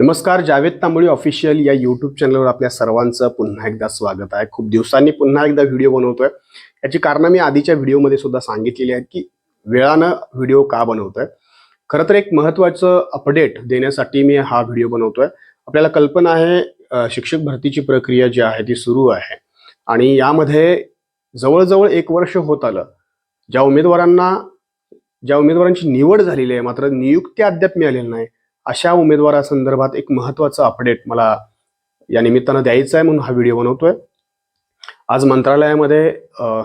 नमस्कार जावेद तांबळी ऑफिशियल या यूट्यूब चॅनलवर आपल्या सर्वांचं पुन्हा एकदा स्वागत आहे. खूप दिवसांनी पुन्हा एकदा व्हिडिओ बनवतोय. याची कारणं मी आधीच्या व्हिडिओमध्ये सुद्धा सांगितलेली आहेत की वेळानं व्हिडिओ का बनवतोय? खरं तर एक महत्त्वाचं अपडेट देण्यासाठी मी हा व्हिडिओ बनवतोय. आपल्याला कल्पना आहे शिक्षक भरतीची प्रक्रिया जी आहे ती सुरू आहे. आणि यामध्ये जवळजवळ एक वर्ष होत आलं. ज्या उमेदवारांना ज्या उमेदवारांची निवड झालेली आहे मात्र नियुक्ती अद्याप मिळालेली नाही अशा उमेदवारासंदर्भात एक महत्त्वाचं अपडेट मला या निमित्तानं द्यायचं आहे म्हणून हा व्हिडिओ बनवतोय. आज मंत्रालयामध्ये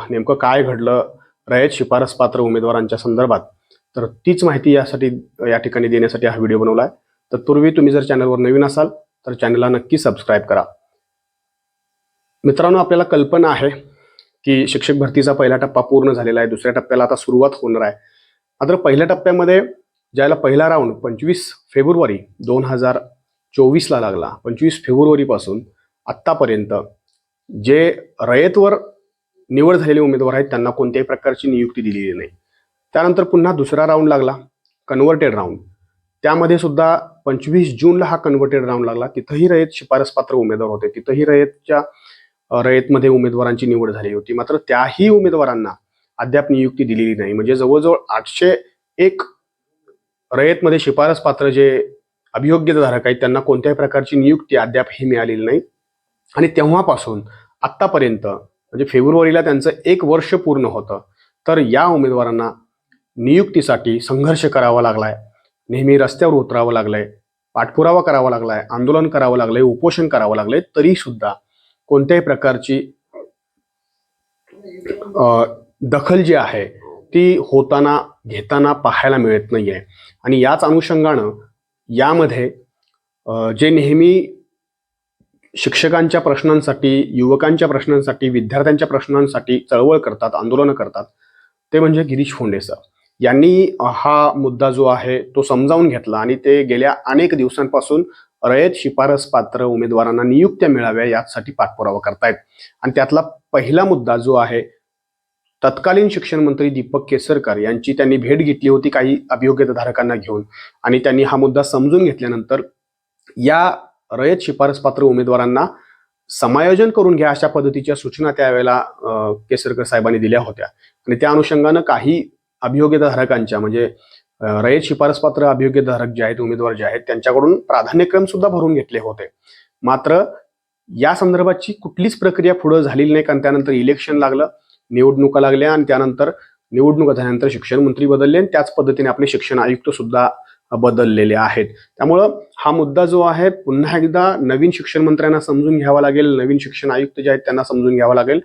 नेमकं काय घडलं रयत शिफारस पात्र उमेदवारांच्या संदर्भात तर तीच माहिती यासाठी या ठिकाणी देण्यासाठी हा व्हिडिओ बनवला आहे तर पूर्वी तुम्ही जर चॅनलवर नवीन असाल तर चॅनलला नक्की सबस्क्राईब करा. मित्रांनो आपल्याला कल्पना आहे की शिक्षक भरतीचा पहिला टप्पा पूर्ण झालेला आहे दुसऱ्या टप्प्याला आता सुरुवात होणार आहे. मात्र पहिल्या टप्प्यामध्ये ज्याला पहिला राऊंड पंचवीस फेब्रुवारी दोन हजार चोवीसला लागला. पंचवीस फेब्रुवारीपासून आत्तापर्यंत जे रयतवर निवड झालेले उमेदवार आहेत त्यांना कोणत्याही प्रकारची नियुक्ती दिलेली नाही. त्यानंतर पुन्हा दुसरा राऊंड लागला कन्व्हर्टेड राऊंड त्यामध्ये सुद्धा पंचवीस जूनला हा कन्व्हर्टेड राऊंड लागला. तिथंही रयत शिफारसपात्र उमेदवार होते. तिथंही रयतच्या रयतमध्ये उमेदवारांची निवड झाली होती. मात्र त्याही उमेदवारांना अद्याप नियुक्ती दिलेली नाही. म्हणजे जवळजवळ आठशे एक रयतमध्ये शिफारस पात्र जे अभियोग्यताधारक आहेत त्यांना कोणत्याही प्रकारची नियुक्ती अद्याप ही मिळालेली नाही. आणि तेव्हापासून आत्तापर्यंत म्हणजे फेब्रुवारीला त्यांचं एक वर्ष पूर्ण होतं तर या उमेदवारांना नियुक्तीसाठी संघर्ष करावा लागलाय. नेहमी रस्त्यावर उतरावं लागलंय पाठपुरावा करावा लागलाय आंदोलन करावं लागलंय उपोषण करावं लागलंय तरी सुद्धा कोणत्याही प्रकारची दखल जी आहे ती होताना घेताना पाहायला मिळत नाही आहे आणि याच अनुषंगानं यामध्ये जे नेहमी शिक्षकांच्या प्रश्नांसाठी युवकांच्या प्रश्नांसाठी विद्यार्थ्यांच्या प्रश्नांसाठी चळवळ करतात आंदोलनं करतात ते म्हणजे गिरीश फोंडे सर. यांनी हा मुद्दा जो आहे तो समजावून घेतला आणि ते गेल्या अनेक दिवसांपासून रयत शिफारस पात्र उमेदवारांना नियुक्त्या मिळाव्या यासाठी पाठपुरावा करतायत. आणि त्यातला पहिला मुद्दा जो आहे तत्कालीन शिक्षण मंत्री दीपक केसरकर यांची त्यांनी भेट घेतली होती काही अभियोग्यताधारकांना घेऊन. आणि त्यांनी हा मुद्दा समजून घेतल्यानंतर या रयत शिफारस पात्र उमेदवारांना समायोजन करून घ्या अशा पद्धतीच्या सूचना त्यावेळेला केसरकर साहेबांनी दिल्या होत्या. आणि त्या अनुषंगानं काही अभियोग्यताधारकांच्या म्हणजे रयत शिफारसपात्र अभियोग्यधारक जे आहेत उमेदवार जे आहेत त्यांच्याकडून प्राधान्यक्रम सुद्धा भरून घेतले होते. मात्र या संदर्भाची कुठलीच प्रक्रिया पुढे झालेली नाही कारण त्यानंतर इलेक्शन लागलं. निवडणुका लागल्या आणि त्यानंतर निवडणुका झाल्यानंतर शिक्षण मंत्री बदलले आणि त्याच पद्धतीने आपले शिक्षण आयुक्त सुद्धा बदललेले आहेत. त्यामुळं हा मुद्दा जो आहे पुन्हा एकदा नवीन शिक्षण मंत्र्यांना समजून घ्यावा लागेल नवीन शिक्षण आयुक्त जे आहेत त्यांना समजून घ्यावं लागेल.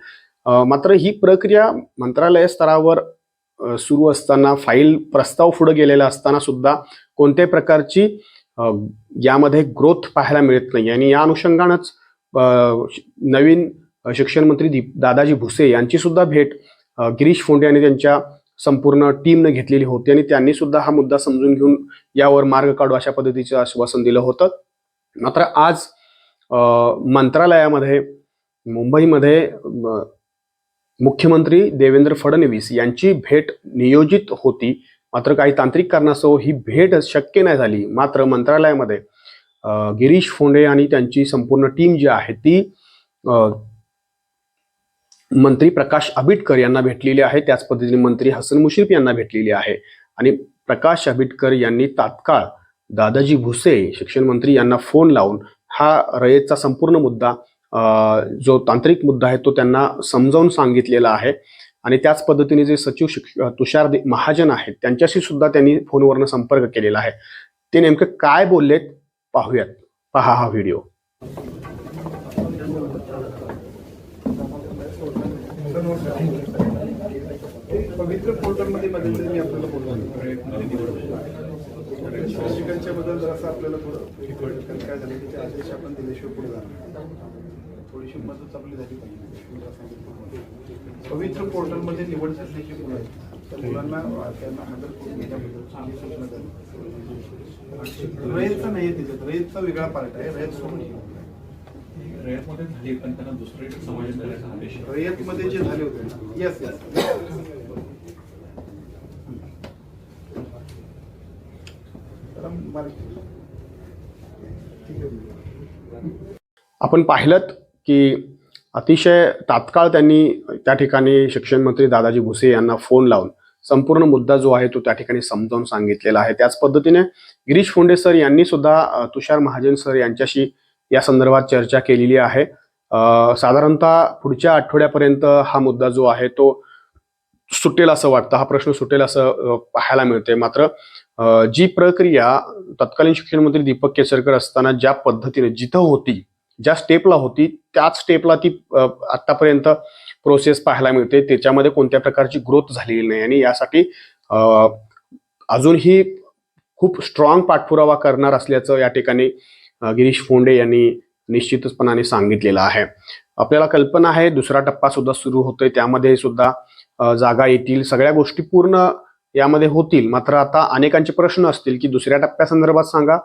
मात्र ही प्रक्रिया मंत्रालय स्तरावर सुरू असताना फाईल प्रस्ताव पुढे गेलेला असताना सुद्धा कोणत्याही प्रकारची यामध्ये ग्रोथ पाहायला मिळत नाही. आणि या अनुषंगानंच नवीन शिक्षण मंत्री दीप दादाजी भुसे यांची सुद्धा भेट गिरीश फोंडे आणि त्यांच्या संपूर्ण टीमनं घेतलेली होती आणि त्यांनी सुद्धा हा मुद्दा समजून घेऊन यावर मार्ग काढू अशा पद्धतीचं आश्वासन दिलं होतं. मात्र आज मंत्रालयामध्ये मुंबईमध्ये मुख्यमंत्री देवेंद्र फडणवीस यांची भेट नियोजित होती. मात्र काही तांत्रिक कारणासह ही भेट शक्य नाही झाली. मात्र मंत्रालयामध्ये गिरीश फोंडे आणि त्यांची संपूर्ण टीम जी आहे ती मंत्री प्रकाश आबिटकर यांना भेटलेली आहे. त्याच पद्धतीने मंत्री हसन मुश्रीफ यांना भेटलेली आहे. आणि प्रकाश आबिटकर यांनी तात्काळ दादाजी भुसे शिक्षण मंत्री यांना फोन लावून हा रयतचा संपूर्ण मुद्दा जो तांत्रिक मुद्दा आहे तो त्यांना समजावून सांगितलेला आहे. आणि त्याच पद्धतीने जे सचिव शिक्ष तुषार दे- महाजन आहेत त्यांच्याशी सुद्धा त्यांनी फोनवरनं संपर्क केलेला आहे. ते नेमकं काय बोललेत? पाहूयात. पहा हा व्हिडिओ. पवित्र पोर्टलमध्ये मध्यंतरी मी आपल्याला बोललो शिक्षकांच्या बद्दल जरासं आपल्याला थोडं कारण काय झालं त्याचे आदेश आपण दिल्याशिवाय पुढे जाणार थोडीशी मदत आपली झाली पाहिजे. पवित्र पोर्टलमध्ये निवड झाल्याची मुलं आहेत. त्या मुलांना त्यांना मदत करून घेण्याबद्दल चांगली सूचना झाली रयतचा नाही आहे त्याच्यात रयतचा वेगळा पार्ट आहे. रयत सोडून हे. रयतमध्ये झाली पण त्यांना दुसरे समावेश करायचा आदेश. रयतमध्ये जे झाले होते येस येस आपण पाहिलं की अतिशय तात्काळ त्यांनी त्या ठिकाणी शिक्षण मंत्री दादाजी भुसे यांना फोन लावून संपूर्ण मुद्दा जो आहे तो त्या ठिकाणी समजावून सांगितलेला आहे. त्याच पद्धतीने गिरीश फोंडे सर यांनी सुद्धा तुषार महाजन सर यांच्याशी या संदर्भात चर्चा केलेली आहे. साधारणतः पुढच्या आठवड्यापर्यंत हा मुद्दा जो आहे तो सुटेल असं वाटतं. हा प्रश्न सुटेल असं पाहायला मिळते मात्र जी प्रक्रिया तत्कालीन शिक्षण मंत्री दीपक केसरकर असताना ज्या पद्धतीने जिथं होती ज्या स्टेपला होती त्याच स्टेपला ती आतापर्यंत प्रोसेस पाहायला मिळते. त्याच्यामध्ये कोणत्या प्रकारची ग्रोथ झालेली नाही. आणि यासाठी अजूनही खूप स्ट्रॉंग पाठपुरावा करणार असल्याचं या ठिकाणी गिरीश फोंडे यांनी निश्चितपणाने सांगितलेलं आहे. आपल्याला कल्पना आहे दुसरा टप्पा सुद्धा सुरू होतोय. त्यामध्ये सुद्धा जागा येतील. सगळ्या गोष्टी पूर्ण यामध्ये होतील. मात्र आता अनेकांचे प्रश्न असतील की दुसऱ्या टप्प्यासंदर्भात सांगा.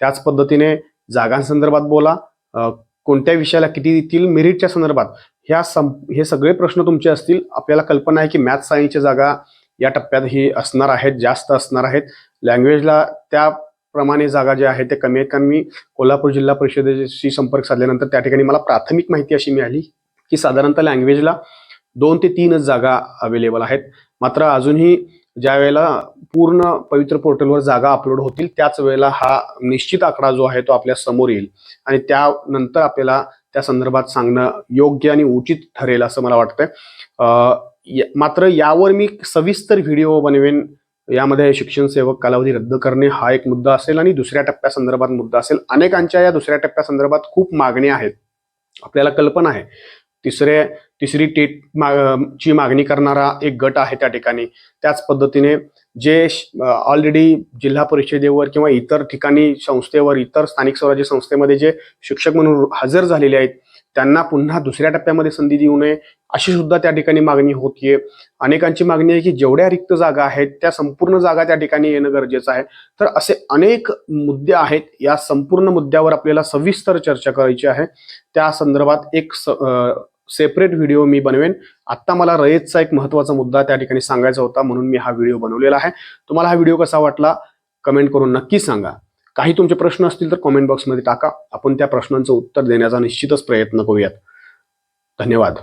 त्याच पद्धतीने जागांसंदर्भात बोला. कोणत्या विषयाला किती येतील? मेरिटच्या संदर्भात. ह्या सं हे सगळे प्रश्न तुमचे असतील. आपल्याला कल्पना आहे की मॅथ सायन्सच्या जागा या टप्प्यात ही असणार आहेत जास्त असणार आहेत. लँग्वेजला त्या प्रमाणे जागा ज्या आहेत ते कमीत कमी कोल्हापूर जिल्हा परिषदेशी संपर्क साधल्यानंतर त्या ठिकाणी मला प्राथमिक माहिती अशी मिळाली की साधारणतः लँग्वेजला दोन ते तीनच जागा अवेलेबल आहेत. मात्र अजूनही ज्या वेळेला पूर्ण पवित्र पोर्टलवर जागा अपलोड होतील त्याच वेळेला हा निश्चित आकडा जो आहे तो आपल्यासमोर येईल. आणि त्यानंतर आपल्याला त्या संदर्भात सांगणं योग्य आणि उचित ठरेल असं मला वाटतंय. मात्र यावर मी सविस्तर व्हिडिओ बनवेन यामध्ये शिक्षण सेवक कालावधी रद्द करणे हा एक मुद्दा असेल आणि दुसऱ्या टप्प्यासंदर्भात मुद्दा असेल. अनेकांच्या या दुसऱ्या टप्प्यासंदर्भात खूप मागण्या आहेत. आपल्याला कल्पना आहे. तिसरे तिसरी टेट मा ची मागणी करणारा एक गट आहे त्या ठिकाणी. त्याच पद्धतीने जे ऑलरेडी जिल्हा परिषदेवर किंवा इतर ठिकाणी संस्थेवर इतर स्थानिक स्वराज्य संस्थेमध्ये जे शिक्षक म्हणून हजर झालेले आहेत त्यांना पुन्हा दुसऱ्या टप्प्यामध्ये संधी देऊ नये अशी सुद्धा त्या ठिकाणी मागणी होतीये. अनेकांची मागणी आहे की जेवढ्या रिक्त जागा आहेत त्या संपूर्ण जागा त्या ठिकाणी येणं गरजेचं आहे. तर असे अनेक मुद्दे आहेत या संपूर्ण मुद्द्यावर आपल्याला सविस्तर चर्चा करायची आहे. त्या संदर्भात एक स सेपरेट व्हिडिओ मी बनवेन. आत्ता मला रयतचा एक महत्त्वाचा मुद्दा त्या ठिकाणी सांगायचा होता म्हणून मी हा व्हिडिओ बनवलेला आहे. तुम्हाला हा व्हिडिओ कसा वाटला कमेंट करून नक्की सांगा. काही तुमचे प्रश्न असतील तर कॉमेंट बॉक्समध्ये टाका. आपण त्या प्रश्नांचं उत्तर देण्याचा निश्चितच प्रयत्न करूयात. धन्यवाद.